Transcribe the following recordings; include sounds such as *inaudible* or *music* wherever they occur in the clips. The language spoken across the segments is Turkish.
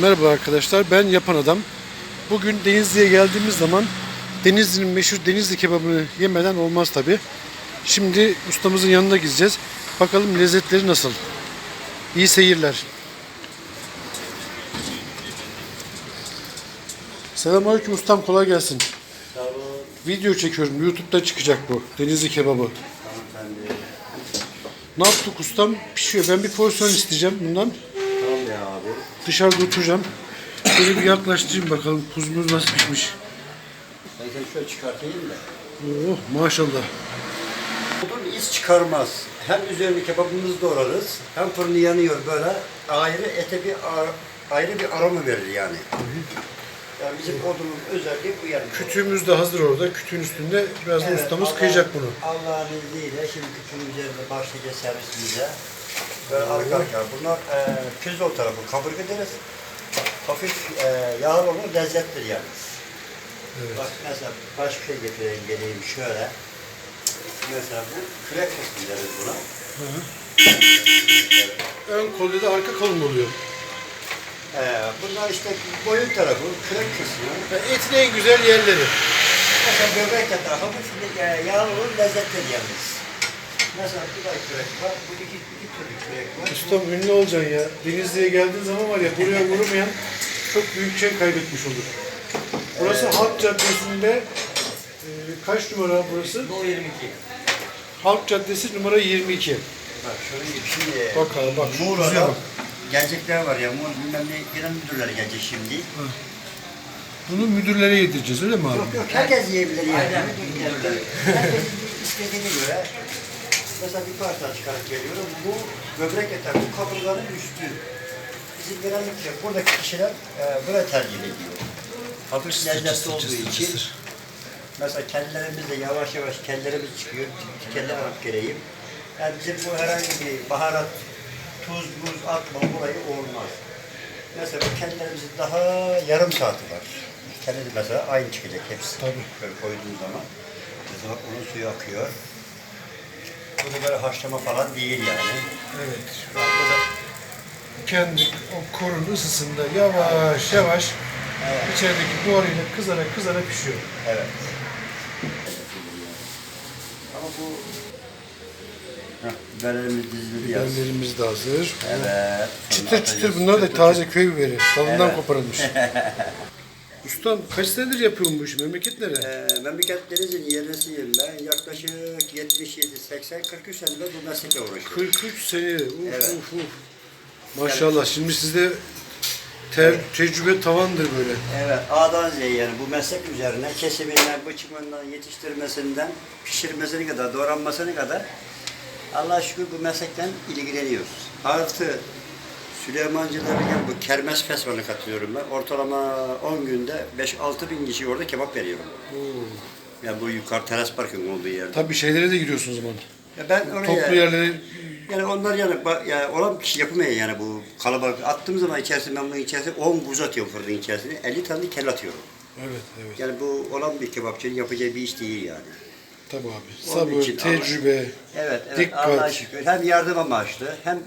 Merhaba arkadaşlar ben Yapan Adam. Bugün Denizli'ye geldiğimiz zaman Denizli'nin meşhur Denizli kebabını yemeden olmaz tabi. Şimdi ustamızın yanına gideceğiz. Bakalım lezzetleri nasıl. İyi seyirler. Selamünaleyküm ustam kolay gelsin. Video çekiyorum. YouTube'da çıkacak bu. Denizli kebabı. Ne yaptık ustam? Pişiyor. Ben bir porsiyon isteyeceğim bundan. Abi. Dışarıda oturacağım. Böyle bir yaklaştırayım bakalım kuzumuz nasıl pişmiş. Ben seni şöyle çıkartayım da. Oh maşallah. Odun iz çıkarmaz. Hem üzerine kebabımızı doğrarız, hem fırını yanıyor böyle. Ayrı ete bir ayrı bir aroma verir yani. Yani bizim odunun özelliği bu yani. Kütüğümüz de hazır orada. Kütüğün üstünde birazdan Evet, ustamız Allah- kıyacak bunu. Allah'ın izniyle şimdi kütüğün üzerinde başlayacağız servisimize. Böyle arka arka. Bunlar e, pirzola tarafı kaburga deriz. Hafif e, yağlı olur, lezzettir yalnız. Bak mesela başka şey getireyim geleyim şöyle. Mesela bu kürek kısmı deriz buna. Ön kolda da arka kolum oluyor. Ee, bunlar işte boyun tarafı, kürek kısmı. Yani etin en güzel yerleri. Mesela böbrek tarafı hafif e, yağlı olur, lezzetli yalnız. Mesela da kürek var, bu iki, iki türlü kürek var. Ustam ünlü olacaksın ya. Denizli'ye geldiğin zaman var ya buraya vurmayan çok büyük şey kaybetmiş olur. Burası Halk Caddesi'nde e, kaç numara burası? Bu 22. Halk Caddesi numara 22. Bak şöyle gibi şimdi. Bak abi, bak, şu kuzuya Muğla'da bak. gelecekler var ya, Muğla bilmem ne genel müdürler gelecek şimdi. Bunu müdürlere yedireceğiz öyle mi abi? Yok yok herkes yiyebilir yani. Aynen. Herkesin istediğine göre mesela bir parça çıkarıp geliyorum. Bu böbrek eti, bu kaburganın üstü. Bizim genellikle buradaki kişiler e, böyle tercih ediyor. Hafif lezzetli olduğu için. Mesela kellerimizde yavaş yavaş kellerimiz çıkıyor. Kelle alıp geleyim. Yani bizim bu herhangi bir baharat, tuz, buz atma olayı olmaz. Mesela kellerimizin daha yarım saati var. Kelle de mesela aynı çıkacak hepsi. Tabii. Böyle koyduğun zaman. Mesela onun suyu akıyor. Bu da böyle haşlama falan değil yani. Evet. Da kendi o korun ısısında yavaş yavaş içerideki buharıyla kızara kızara pişiyor. evet. Ama bu Heh, biberlerimiz dizili yaz. Biberlerimiz de hazır. Evet. Çıtır çıtır bunlar da taze köy biberi. Dalından Evet. koparılmış. *laughs* Ustam kaç senedir yapıyorsun bu işi? Memleket nere? Ee, memleket Denizli'nin yerlisiyim ben. Yaklaşık 77, 80, 43 senedir bu meslekle uğraşıyorum. 43 sene. Uf Evet. uf uf. Maşallah şimdi sizde te- tecrübe tavandır böyle. Evet, A'dan Z'ye yani bu meslek üzerine kesiminden, bıçımından, yetiştirmesinden, pişirmesine kadar, doğranmasına kadar Allah'a şükür bu meslekten ilgileniyoruz. Artı Süleymancılar'ın bu kermes festivaline katılıyorum ben. Ortalama 10 günde 5-6 bin kişi orada kebap veriyorum. Yani bu yukarı teras parkın olduğu yerde. Tabii şeylere de giriyorsun o zaman. Ya ben oraya, Toplu yerlere Yani onlar yani, yani olan kişi yapamıyor yani bu kalabalık. Attığım zaman içerisine ben bunun içerisine 10 kuzu atıyorum fırının içerisine. 50 tane kelle atıyorum. Evet evet. Yani bu olan bir kebapçının yapacağı bir iş değil yani. Tabii abi. Onun Sabır, tecrübe. Evet, evet Dikkat. Allah'a şükür. Hem yardım amaçlı hem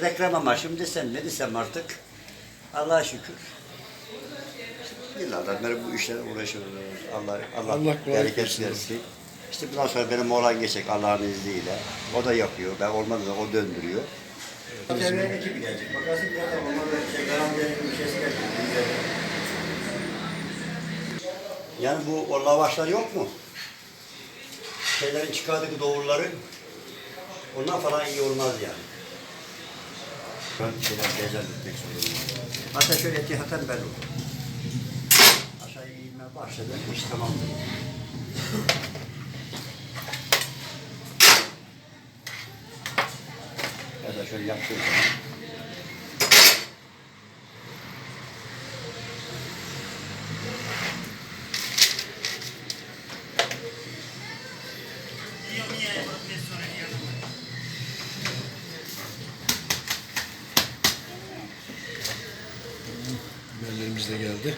reklam amaçlı mı desem ne desem artık. Allah'a şükür. Yıllardan beri bu işlerle uğraşıyoruz. Allah, Allah, Allah bereket versin. İşte bundan sonra benim oğlan geçecek Allah'ın izniyle. O da yapıyor. Ben olmadı da o döndürüyor. Evet. Çevre ekibi gelecek. Bakarsın zaten onlar da şey, garantilerin gelecek. Yani bu o lavaşlar yok mu? Şeylerin çıkardığı doğruları ondan falan iyi olmaz yani. Ben şeyler beyler etmek zorundayım. Hatta şöyle etihaten ben oldum. Aşağıya eğilmeye başladı, iş tamamdır. Ya da şöyle yaptığım zaman. geldi.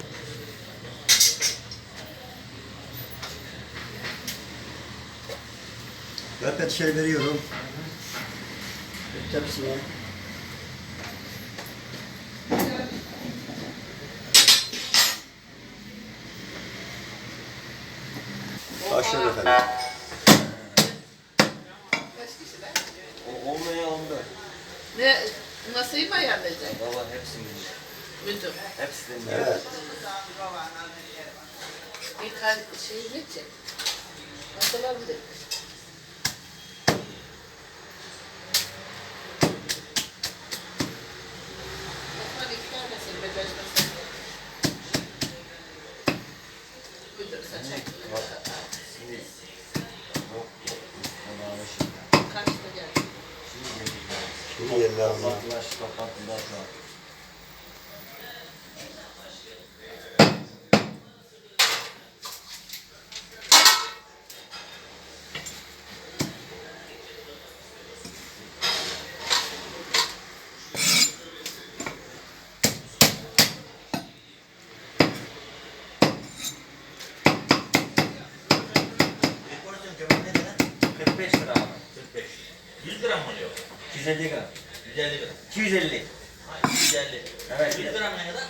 Rapet şey veriyorum. Tepsiye. Başlıyor efendim. Müdür? hepsini Evet. Bir kal şey ne? Osman iki tane sil, becerimesin. Müdür sen çek. Kaçta geldi? Şimdi geldi 100 gram mı oluyor? 250 gram. 150 gram. 250. Ha, 150. Evet. 100 gram ne kadar?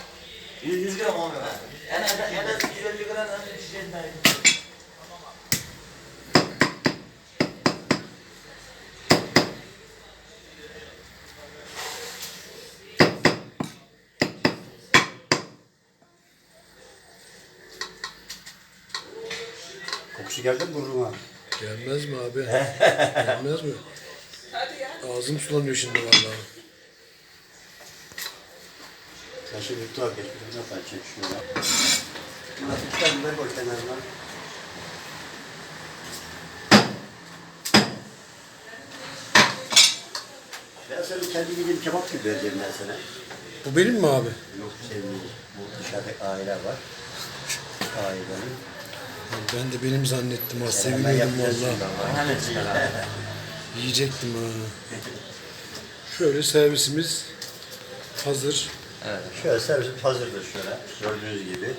100, 100 gram olmuyor. ha. En az en az 250 gram en az 250 gram. Kokusu geldi mi burnuma? Gelmez mi abi? *laughs* Gelmez mi? Hadi ya. Ağzım sulanıyor şimdi vallahi. Şimdi bir tuhaf geç. Bir tuhaf çek şöyle. Hafiften biber koy kenarına. Ben sana kendi bildiğim kebap gibi vereceğim ben sana. Bu benim mi abi? Yok senin bu dışarıda aile var. Ailenin. Ben de benim zannettim ha. Seviniyordum valla. Hemen çıkar abi. Yiyecektim ha. Şöyle servisimiz hazır. Evet. Şöyle servis hazırdır şöyle. Gördüğünüz gibi.